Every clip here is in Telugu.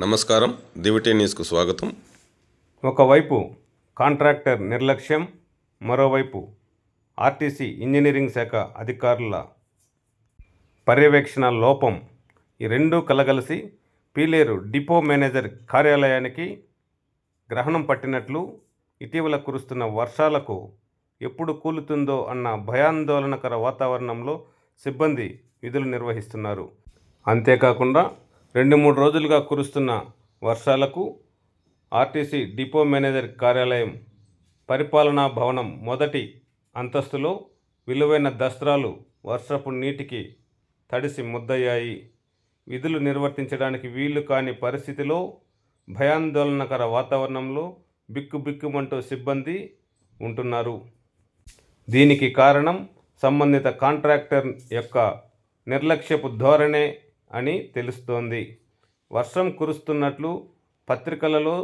నమస్కారం. దివిటీ న్యూస్కు స్వాగతం. ఒకవైపు కాంట్రాక్టర్ నిర్లక్ష్యం మరోవైపు ఆర్టీసీ ఇంజనీరింగ్ శాఖ అధికారుల పర్యవేక్షణ లోపం. ఈ రెండూ కలగలిసి పీలేరు డిపో మేనేజర్ కార్యాలయానికి గ్రహణం పట్టినట్లు ఇటీవల కురుస్తున్న వర్షాలకు ఎప్పుడు కూలుతుందో అన్న భయాందోళనకర వాతావరణంలో సిబ్బంది విధులు నిర్వహిస్తున్నారు. అంతేకాకుండా రెండు మూడు రోజులుగా కురుస్తున్న వర్షాలకు ఆర్టీసీ డిపో మేనేజర్ కార్యాలయం పరిపాలనా భవనం మొదటి అంతస్తులో విలువైన దస్త్రాలు వర్షపు నీటికి తడిసి ముద్దయ్యాయి. విధులు నిర్వర్తించడానికి వీలు కాని పరిస్థితిలో భయాందోళనకర వాతావరణంలో బిక్కుబిక్కుమంటూ సిబ్బంది ఉంటున్నారు. దీనికి కారణం సంబంధిత కాంట్రాక్టర్ యొక్క నిర్లక్ష్యపు ధోరణే అని తెలుస్తోంది. వర్షం కురుస్తున్నట్లు పత్రికలలో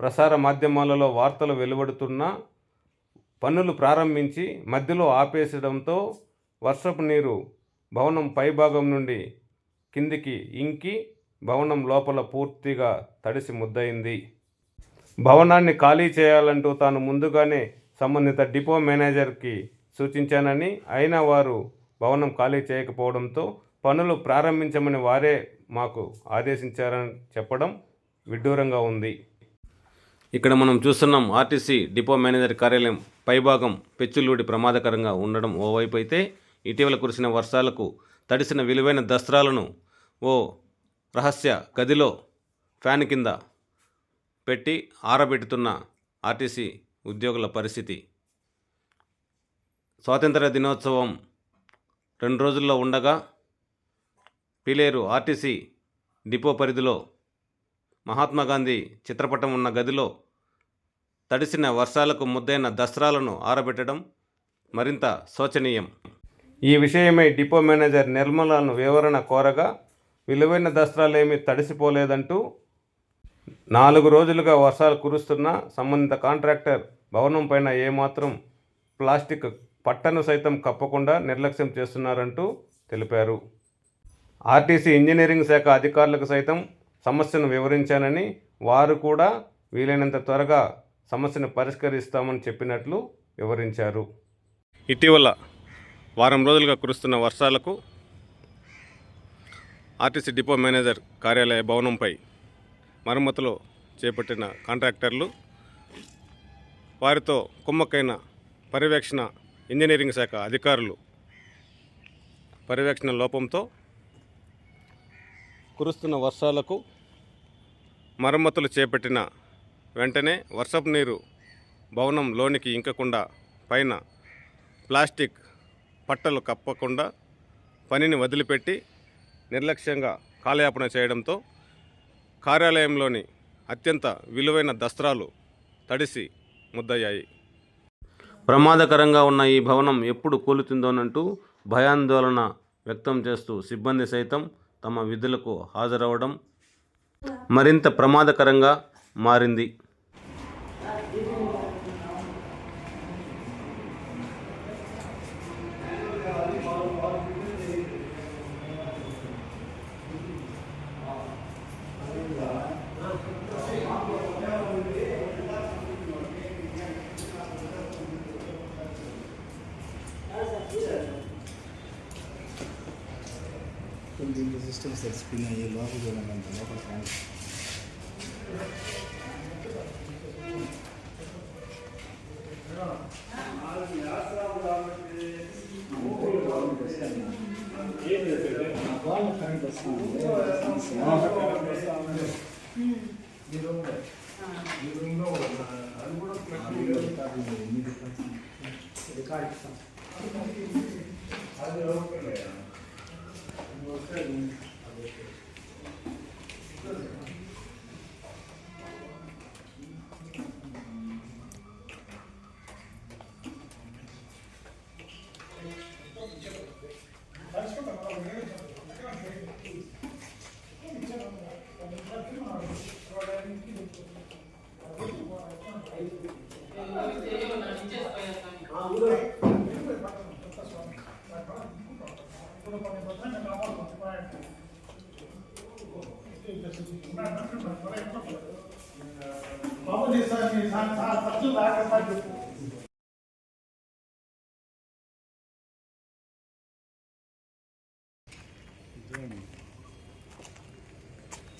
ప్రసార మాధ్యమాలలో వార్తలు వెలువడుతున్నా పనులు ప్రారంభించి మధ్యలో ఆపేసడంతో వర్షపు నీరు భవనం పైభాగం నుండి కిందికి ఇంకి భవనం లోపల పూర్తిగా తడిసి ముద్దయింది. భవనాన్ని ఖాళీ చేయాలంటూ తాను ముందుగానే సంబంధిత డిపో మేనేజర్కి సూచించానని అయినా వారు భవనం ఖాళీ చేయకపోవడంతో పనులు ప్రారంభించమని వారే మాకు ఆదేశించారని చెప్పడం విడ్డూరంగా ఉంది. ఇక్కడ మనం చూస్తున్నాం ఆర్టీసీ డిపో మేనేజర్ కార్యాలయం పైభాగం పెచ్చులూడి ప్రమాదకరంగా ఉండడం ఓవైపు అయితే ఇటీవల కురిసిన వర్షాలకు తడిసిన విలువైన దస్త్రాలను ఓ రహస్య గదిలో ఫ్యాన్ కింద పెట్టి ఆరబెడుతున్న ఆర్టీసీ ఉద్యోగుల పరిస్థితి. స్వాతంత్ర దినోత్సవం రెండు రోజుల్లో ఉండగా పిలేరు ఆర్టీసీ డిపో పరిధిలో మహాత్మా గాంధీ చిత్రపటం ఉన్న గదిలో తడిసిన వర్షాలకు ముద్దైన దసరాలను ఆరబెట్టడం మరింత శోచనీయం. ఈ విషయమై డిపో మేనేజర్ నిర్మలను వివరణ కోరగా విలువైన దసరాలేమీ తడిసిపోలేదంటూ నాలుగు రోజులుగా వర్షాలు కురుస్తున్నా సంబంధిత కాంట్రాక్టర్ భవనం పైన ఏమాత్రం ప్లాస్టిక్ పట్టను సైతం కప్పకుండా నిర్లక్ష్యం చేస్తున్నారంటూ తెలిపారు. ఆర్టీసీ ఇంజనీరింగ్ శాఖ అధికారులకు సైతం సమస్యను వివరించానని వారు కూడా వీలైనంత త్వరగా సమస్యను పరిష్కరిస్తామని చెప్పినట్లు వివరించారు. ఇటీవల వారం రోజులుగా కురుస్తున్న వర్షాలకు ఆర్టీసీ డిపో మేనేజర్ కార్యాలయ భవనంపై మరమ్మతులు చేపట్టిన కాంట్రాక్టర్లు వారితో కుమ్మక్కైన పర్యవేక్షణ ఇంజనీరింగ్ శాఖ అధికారులు పర్యవేక్షణ లోపంతో కురుస్తున్న వర్షాలకు మరమ్మతులు చేపట్టిన వెంటనే వర్షపు నీరు భవనం లోనికి ఇంకకుండా పైన ప్లాస్టిక్ పట్టలు కప్పకుండా పనిని వదిలిపెట్టి నిర్లక్ష్యంగా కాలయాపన చేయడంతో కార్యాలయంలోని అత్యంత విలువైన దస్త్రాలు తడిసి ముద్దయ్యాయి. ప్రమాదకరంగా ఉన్న ఈ భవనం ఎప్పుడు కూలుతుందోనంటూ భయాందోళన వ్యక్తం చేస్తూ సిబ్బంది సైతం తమ విధులకు హాజరవడం మరింత ప్రమాదకరంగా మారింది. will be in the system set spin అయ్యే లోపల చూడండి లోపల ట్యాంక్ వాళ్ళ కరెంట్ వస్తుంది రికార్డ్ అది ఓకే Gracias.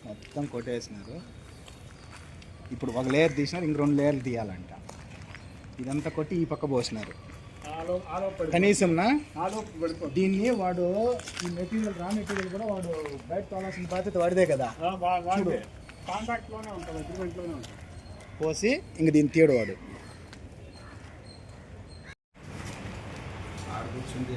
మొత్తం కొట్టేసినారు. ఇప్పుడు ఒక లేయర్ తీసినారు ఇంక రెండు లేయర్లు తీయాలంట. ఇదంతా కొట్టి ఈ పక్క పోసినారు. కనీసం దీన్ని వాడు ఈ మెటీరియల్ రా మెటీరియల్ కూడా వాడు బయట తోలాల్సిన బాధ్యత వాడిదే కదా. పోసి ఇంక దీన్ని తీయడు వాడు. కూర్చుంది